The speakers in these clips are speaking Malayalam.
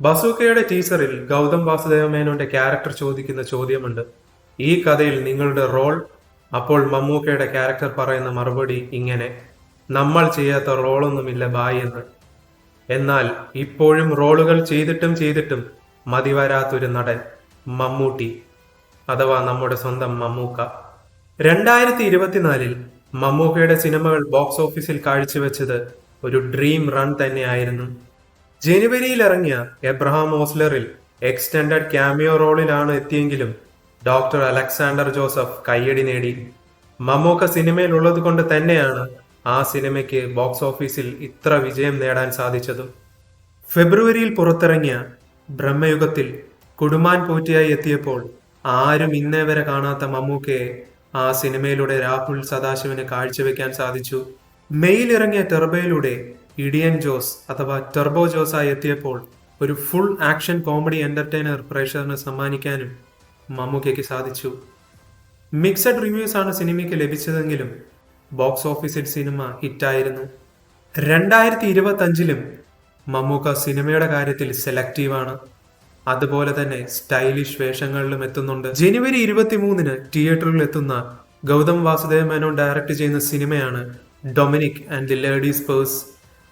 ബസൂക്കയുടെ ടീസറിൽ ഗൗതം വാസുദേവ മേനോന്റെ ക്യാരക്ടർ ചോദിക്കുന്ന ചോദ്യമുണ്ട്. ഈ കഥയിൽ നിങ്ങളുടെ റോൾ അപ്പോൾ മമ്മൂക്കയുടെ ക്യാരക്ടർ പറയുന്ന മറുപടി ഇങ്ങനെ നമ്മൾ ചെയ്യാത്ത റോളൊന്നുമില്ല ബായ് എന്ന്. എന്നാൽ ഇപ്പോഴും റോളുകൾ ചെയ്തിട്ടും ചെയ്തിട്ടും മതിവരാത്തൊരു നടൻ മമ്മൂട്ടി അഥവാ നമ്മുടെ സ്വന്തം മമ്മൂക്ക. രണ്ടായിരത്തി ഇരുപത്തിനാലിൽ മമ്മൂക്കയുടെ സിനിമകൾ ബോക്സ് ഓഫീസിൽ കാഴ്ചവെച്ചത് ഒരു ഡ്രീം റൺ തന്നെയായിരുന്നു. ജനുവരിയിൽ ഇറങ്ങിയ എബ്രഹാം ഓസ്ലറിൽ എക്സ്റ്റൻഡഡ് ക്യാമിയോ റോളിലാണ് എത്തിയെങ്കിലും ഡോക്ടർ അലക്സാണ്ടർ ജോസഫ് കയ്യടി നേടി. മമ്മൂക്ക സിനിമയിൽ കൊണ്ട് തന്നെയാണ് ആ സിനിമയ്ക്ക് ബോക്സ് ഓഫീസിൽ ഇത്ര വിജയം നേടാൻ സാധിച്ചത്. ഫെബ്രുവരിയിൽ പുറത്തിറങ്ങിയ ബ്രഹ്മയുഗത്തിൽ കുടുംബാൻ പോറ്റിയായി എത്തിയപ്പോൾ ആരും ഇന്നേ വരെ കാണാത്ത മമ്മൂക്കയെ ആ സിനിമയിലൂടെ രാഹുൽ സദാശിവന് കാഴ്ചവെക്കാൻ സാധിച്ചു. മെയിൽ ഇറങ്ങിയ ടെർബയിലൂടെ ഇഡിയൻ ജോസ് അഥവാ ടെർബോ ജോസായി എത്തിയപ്പോൾ ഒരു ഫുൾ ആക്ഷൻ കോമഡി എന്റർടൈനർ പ്രേക്ഷകന് സമ്മാനിക്കാനും മമ്മൂക്കയ്ക്ക് സാധിച്ചു. മിക്സഡ് റിവ്യൂസ് ആണ് സിനിമയ്ക്ക് ലഭിച്ചതെങ്കിലും ബോക്സ് ഓഫീസിൽ സിനിമ ഹിറ്റായിരുന്നു. രണ്ടായിരത്തി ഇരുപത്തി അഞ്ചിലും മമ്മൂക്ക സിനിമയുടെ കാര്യത്തിൽ സെലക്റ്റീവാണ് അതുപോലെ തന്നെ സ്റ്റൈലിഷ് വേഷങ്ങളിലും എത്തുന്നുണ്ട്. ജനുവരി ഇരുപത്തി മൂന്നിന് തിയേറ്ററിൽ എത്തുന്ന ഗൗതം വാസുദേവ മേനോൻ ഡയറക്റ്റ് ചെയ്യുന്ന സിനിമയാണ് Dominic and the ladies purse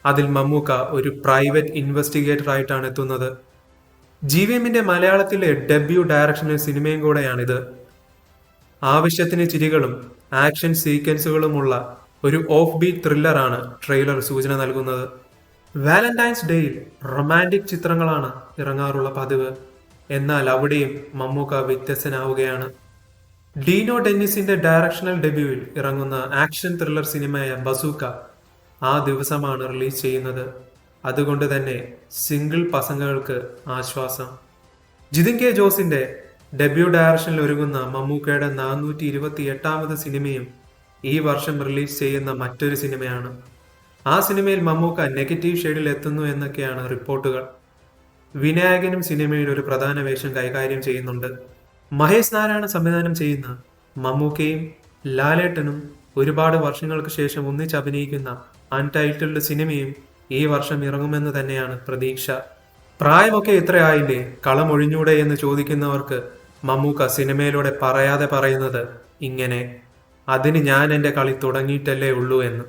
അതിൽ മമ്മൂക്ക ഒരു പ്രൈവറ്റ് ഇൻവെസ്റ്റിഗേറ്റർ ആയിട്ടാണ് എത്തുന്നത്. ജി വി എമ്മിന്റെ മലയാളത്തിലെ ഡെബ്യൂ ഡയറക്ഷണൽ സിനിമയും കൂടെയാണിത്. ആവശ്യത്തിന് ചിരികളും ആക്ഷൻ സീക്വൻസുകളുമുള്ള ഒരു ഓഫ് ബീറ്റ് ത്രില്ലറാണ് ട്രെയിലർ സൂചന നൽകുന്നത്. വാലന്റൈൻസ് ഡേയിൽ റൊമാന്റിക് ചിത്രങ്ങളാണ് ഇറങ്ങാറുള്ള പതിവ്. എന്നാൽ അവിടെയും മമ്മൂക്ക വ്യത്യസ്തനാവുകയാണ്. ഡീനോ ഡെന്നിസിന്റെ ഡയറക്ഷണൽ ഡെബ്യൂവിൽ ഇറങ്ങുന്ന ആക്ഷൻ ത്രില്ലർ സിനിമയായ ബസൂക്ക ആ ദിവസമാണ് റിലീസ് ചെയ്യുന്നത്. അതുകൊണ്ട് തന്നെ സിംഗിൾ പസങ്ങൾക്ക് ആശ്വാസം. ജിതിൻ കെ ജോസിന്റെ ഡെബ്യൂ ഡയറക്ഷനിൽ ഒരുങ്ങുന്ന മമ്മൂക്കയുടെ നാനൂറ്റി ഇരുപത്തി എട്ടാമത് സിനിമയും ഈ വർഷം റിലീസ് ചെയ്യുന്ന മറ്റൊരു സിനിമയാണ്. ആ സിനിമയിൽ മമ്മൂക്ക നെഗറ്റീവ് ഷെയ്ഡിൽ എത്തുന്നു എന്നൊക്കെയാണ് റിപ്പോർട്ടുകൾ. വിനായകനും സിനിമയിൽ ഒരു പ്രധാന വേഷം കൈകാര്യം ചെയ്യുന്നുണ്ട്. മഹേഷ് നാരായണ സംവിധാനം ചെയ്യുന്ന മമ്മൂക്കയും ലാലേട്ടനും ഒരുപാട് വർഷങ്ങൾക്ക് ശേഷം ഒന്നിച്ച് അഭിനയിക്കുന്ന അൺടൈറ്റിൽഡ് സിനിമയും ഈ വർഷം ഇറങ്ങുമെന്ന് തന്നെയാണ് പ്രതീക്ഷ. പ്രായമൊക്കെ എത്രയായില്ലേ കളമൊഴിഞ്ഞൂടെ എന്ന് ചോദിക്കുന്നവർക്ക് മമ്മൂക്ക സിനിമയിലൂടെ പറയാതെ പറയുന്നത് ഇങ്ങനെ. അതിന് ഞാൻ എന്റെ കളി തുടങ്ങിയിട്ടല്ലേ ഉള്ളൂ എന്ന്.